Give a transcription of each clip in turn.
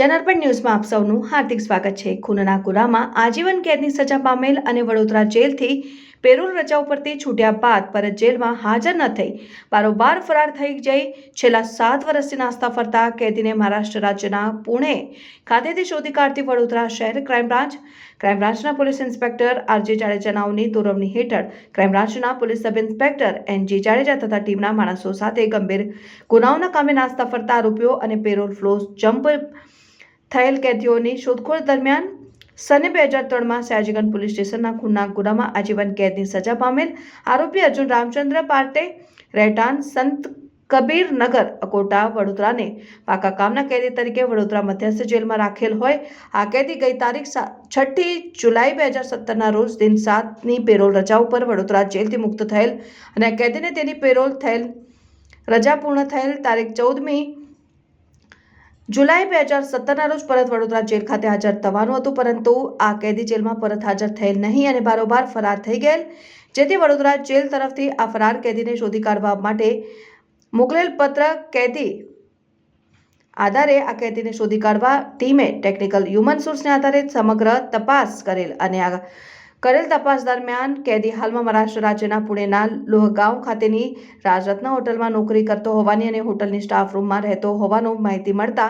જનરપટ ન્યૂઝમાં આપ સૌનું હાર્દિક સ્વાગત છે. ખૂનના ગુનામાં આજીવન કેદની સજા પામેલ અને વડોદરા જેલથી પેરોલ રજા ઉપરથી છૂટ્યા બાદ પરત જેલમાં હાજર ન થઈ. બારોબાર ફરાર થઈ જઈ છેલ્લા સાત વર્ષથી નાસ્તા ફરતા કેદીને મહારાષ્ટ્ર રાજ્યના પુણે ખાતેથી શોધી કાઢતી વડોદરા શહેર ક્રાઇમ બ્રાન્ચ. ક્રાઇમ બ્રાન્ચના પોલીસ ઇન્સ્પેક્ટર આરજી જાડેજાનાઓની દોરવણી હેઠળ ક્રાઇમ બ્રાન્ચના police sub inspector NG Jadeja તથા ટીમના માણસો સાથે ગંભીર ગુનાઓના કામે નાસ્તા ફરતા આરોપીઓ અને પેરોલ ફ્લો જમ્પ થયેલ કેદીઓની શોધખોળ દરમિયાન સને બે હજાર ત્રણમાં સયાજીગંજ પોલીસ સ્ટેશનના ખૂનના ગુનામાં આજીવન કેદની સજા પામેલ આરોપી અર્જુન રામચંદ્ર પાર્ટે રહેઠાણ સંત કબીર નગર અકોટા વડોદરાને પાકા કામના કેદી તરીકે વડોદરા મધ્યસ્થ જેલમાં રાખેલ હોય. આ કેદી ગઈ તારીખ છઠ્ઠી જુલાઈ બે હજાર સત્તરના રોજ દિન સાતની પેરોલ રજા ઉપર વડોદરા જેલથી મુક્ત થયેલ અને કેદીને તેની પેરોલ થયેલ રજા પૂર્ણ થયેલ તારીખ ચૌદમી જુલાઈ બે હજાર સત્તરના રોજ પરત વડોદરા જેલ ખાતે હાજર થવાનું હતું, પરંતુ આ કેદી જેલમાં પરત હાજર થયેલ નહીં અને બારોબાર ફરાર થઈ ગયેલ, જેથી વડોદરા જેલ તરફથી આ ફરાર કેદીને શોધી કાઢવા માટે મોકલેલ પત્ર કેદી આધારે આ કેદીને શોધી કાઢવા ટીમે ટેકનિકલ હ્યુમન સોર્સને આધારે સમગ્ર તપાસ કરેલ અને આ કરેલ તપાસ દરમિયાન કેદી હાલમાં મહારાષ્ટ્ર રાજ્યના પુણેના લોહગાંવ ખાતેની રાજરત્ન હોટલમાં નોકરી કરતો હોવાની અને હોટલની સ્ટાફ રૂમમાં રહેતો હોવાનું માહિતી મળતા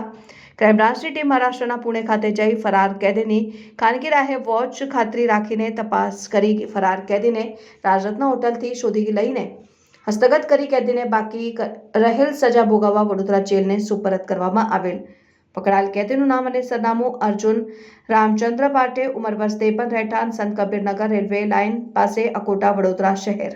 ક્રાઇમબ્રાન્ચની ટીમ મહારાષ્ટ્રના પુણે ખાતે જઈ ફરાર કેદીની ખાનગી રાહે વોચ ખાતરી રાખીને તપાસ કરી ફરાર કેદીને રાજરત્ન હોટલથી શોધી લઈને હસ્તગત કરી કેદીને બાકી રહેલ સજા ભોગવવા વડોદરા જેલને સુપરત કરવામાં આવેલ. પકડાયેલ કેદીનું નામ અને સરનામું અર્જુન રામચંદ્ર પાટે ઉંમર વર્ષ ત્રેપન રહેઠાણ સંત કબીરનગર રેલવે લાઇન પાસે અકોટા વડોદરા શહેર.